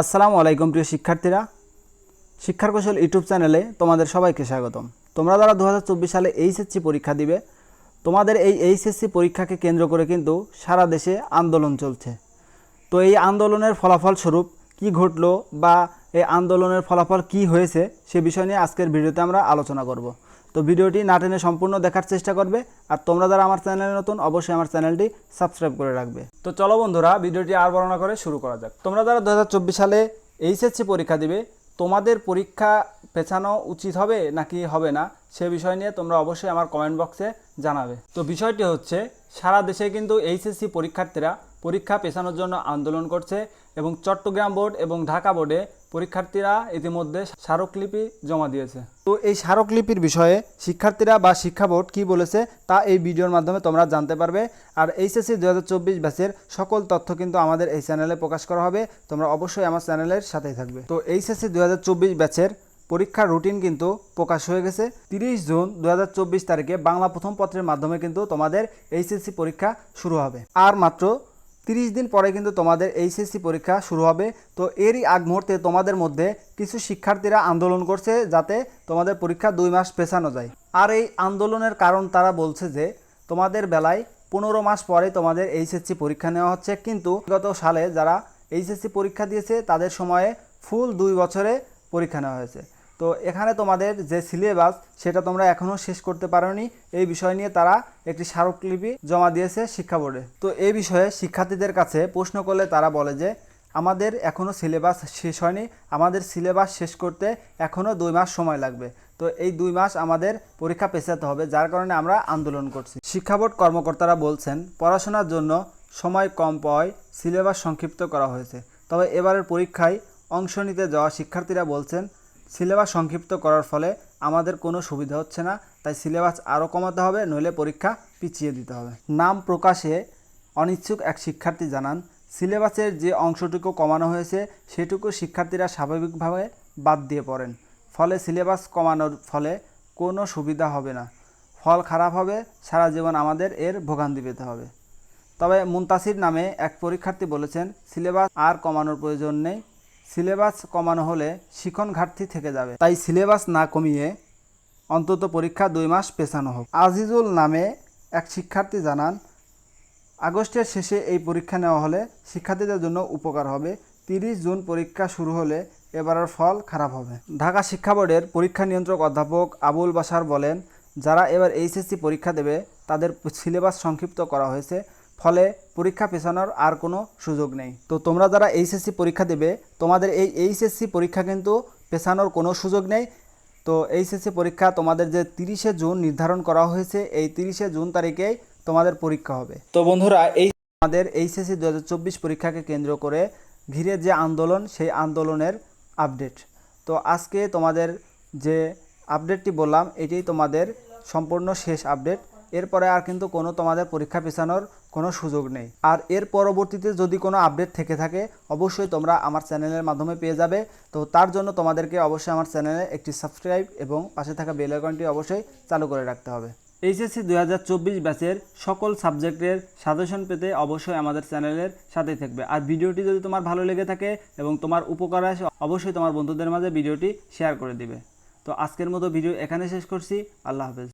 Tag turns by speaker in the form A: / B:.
A: আসসালামু আলাইকুম প্রিয় শিক্ষার্থীরা। শিক্ষার কৌশল ইউটিউব চ্যানেলে তোমাদের সবাইকে স্বাগতম। তোমরা যারা দু হাজার চব্বিশ সালে এইচএসসি পরীক্ষা দিবে, তোমাদের এই এইচএসসি পরীক্ষাকে কেন্দ্র করে কিন্তু সারা দেশে আন্দোলন চলছে। তো এই আন্দোলনের ফলাফল স্বরূপ কি ঘটলো বা এই আন্দোলনের ফলাফল কি হয়েছে সে বিষয় নিয়ে আজকের ভিডিওতে আমরা আলোচনা করব। তো ভিডিওটি না টেনে সম্পূর্ণ দেখার চেষ্টা করবে, আর তোমরা যারা আমার চ্যানেলে নতুন, অবশ্যই আমার চ্যানেলটি সাবস্ক্রাইব করে রাখবে। তো চলো বন্ধুরা, ভিডিওটি আর বর্ণনা করে শুরু করা যাক। তোমরা যারা দু হাজার চব্বিশ সালে এইচএসসি পরীক্ষা দিবে, তোমাদের পরীক্ষা পেছানো উচিত হবে নাকি হবে না, সে বিষয় নিয়ে তোমরা অবশ্যই আমার কমেন্ট বক্সে জানাবে। তো বিষয়টি হচ্ছে, সারা দেশে কিন্তু এইচএসসি পরীক্ষার্থীরা পরীক্ষা পেছানোর জন্য আন্দোলন করছে এবং চট্টগ্রাম বোর্ড এবং ঢাকা বোর্ডে পরীক্ষার্থীরা ইতিমধ্যে স্মারকলিপি জমা দিয়েছে। তো এই স্মারকলিপির বিষয়ে শিক্ষার্থীরা বা শিক্ষা বোর্ড কী বলেছে তা এই ভিডিওর মাধ্যমে তোমরা জানতে পারবে। আর এইচএসসি দু হাজার চব্বিশ ব্যাচের সকল তথ্য কিন্তু আমাদের এই চ্যানেলে প্রকাশ করা হবে। তোমরা অবশ্যই আমার চ্যানেলের সাথেই থাকবে। তো এইচএসসি দু হাজার চব্বিশ ব্যাচের পরীক্ষার রুটিন কিন্তু প্রকাশ হয়ে গেছে। তিরিশ জুন দু হাজার চব্বিশ তারিখে বাংলা প্রথম পত্রের মাধ্যমে কিন্তু তোমাদের এইচএসসি পরীক্ষা শুরু হবে। আর মাত্র তিরিশ দিন পরে কিন্তু তোমাদের এইচএসসি পরীক্ষা শুরু হবে। তো এরই আগ মুহূর্তে তোমাদের মধ্যে কিছু শিক্ষার্থীরা আন্দোলন করছে যাতে তোমাদের পরীক্ষা দুই মাস পেছানো যায়। আর এই আন্দোলনের কারণ তারা বলছে যে, তোমাদের বেলায় পনেরো মাস পরে তোমাদের এইচএসসি পরীক্ষা নেওয়া হচ্ছে। কিন্তু গত সালে যারা এইচএসসি পরীক্ষা দিয়েছে, তাদের সময়ে ফুল দুই বছরে পরীক্ষা নেওয়া হয়েছে। তো এখানে তোমাদের যে সিলেবাস সেটা তোমরা এখনও শেষ করতে পারোনি। এই বিষয় নিয়ে তারা একটি স্মারকলিপি জমা দিয়েছে শিক্ষা বোর্ডে। তো এই বিষয়ে শিক্ষার্থীদের কাছে প্রশ্ন করলে তারা বলে যে, আমাদের এখনও সিলেবাস শেষ হয়নি। আমাদের সিলেবাস শেষ করতে এখনও দুই মাস সময় লাগবে। তো এই দুই মাস আমাদের পরীক্ষা পেছাতে হবে, যার কারণে আমরা আন্দোলন করছি। শিক্ষা বোর্ড কর্মকর্তারা বলছেন, পড়াশোনার জন্য সময় কম পাওয়ায় সিলেবাস সংক্ষিপ্ত করা হয়েছে। তবে এবারের পরীক্ষায় অংশ নিতে যাওয়া শিক্ষার্থীরা বলছেন সিলেবাস সংক্ষিপ্ত করার ফলে আমাদের কোনো সুবিধা হচ্ছে না। তাই সিলেবাস আরও কমাতে হবে, নইলে পরীক্ষা পিছিয়ে দিতে হবে। নাম প্রকাশে অনিচ্ছুক এক শিক্ষার্থী জানান, সিলেবাসের যে অংশটুকু কমানো হয়েছে, সেটুকু শিক্ষার্থীরা স্বাভাবিকভাবে বাদ দিয়ে পড়েন। ফলে সিলেবাস কমানোর ফলে কোনো সুবিধা হবে না। ফল খারাপ হবে, সারা জীবন আমাদের এর ভোগান্তি পেতে হবে। তবে মুনতাসির নামে এক পরীক্ষার্থী বলেছেন, সিলেবাস আর কমানোর প্রয়োজন নেই। সিলেবাস কমানো হলে শিখন ঘাটতি থেকে যাবে। তাই সিলেবাস না কমিয়ে অন্তত পরীক্ষা দুই মাস পেছানো হোক। আজিজুল নামে এক শিক্ষার্থী জানান, আগস্টের শেষে এই পরীক্ষা নেওয়া হলে শিক্ষার্থীদের জন্য উপকার হবে। তিরিশ জুন পরীক্ষা শুরু হলে এবারের ফল খারাপ হবে। ঢাকা শিক্ষা বোর্ডের পরীক্ষা নিয়ন্ত্রক অধ্যাপক আবুল বাসার বলেন, যারা এবার এইচএসসি পরীক্ষা দেবে, তাদের সিলেবাস সংক্ষিপ্ত করা হয়েছে। ফলে পরীক্ষা পেছানোর আর কোনো সুযোগ নেই। তো তোমরা যারা এইচএসসি পরীক্ষা দেবে, তোমাদের এই এইচএসসি পরীক্ষা কিন্তু পেছানোর কোনো সুযোগ নেই। তো এইচএসসি পরীক্ষা তোমাদের যে তিরিশে জুন নির্ধারণ করা হয়েছে, এই তিরিশে জুন তারিখেই তোমাদের পরীক্ষা হবে। তো বন্ধুরা, এই আমাদের এইচএসসি দু হাজার চব্বিশ পরীক্ষাকে কেন্দ্র করে ঘিরে যে আন্দোলন, সেই আন্দোলনের আপডেট। তো আজকে তোমাদের যে আপডেটটি বললাম, এটাই তোমাদের সম্পূর্ণ শেষ আপডেট। এরপরে আর কিন্তু কোনো তোমাদের পরীক্ষা পেছানোর কোনো সুযোগ নেই। আর এর পরবর্তীতে যদি কোনো আপডেট থেকে থাকে, অবশ্যই তোমরা আমার চ্যানেলের মাধ্যমে পেয়ে যাবে। তো তার জন্য তোমাদেরকে অবশ্যই আমার চ্যানেলে একটি সাবস্ক্রাইব এবং পাশে থাকা বেল আইকনটি অবশ্যই চালু করে রাখতে হবে। এইচএসসি দুই হাজার চব্বিশ ব্যাচের সকল সাবজেক্টের সাজেশন পেতে অবশ্যই আমাদের চ্যানেলের সাথেই থাকবে। আর ভিডিওটি যদি তোমার ভালো লেগে থাকে এবং তোমার উপকার আসে, অবশ্যই তোমার বন্ধুদের মাঝে ভিডিওটি শেয়ার করে দিবে। তো আজকের মতো ভিডিও এখানে শেষ করছি। আল্লাহ হাফেজ।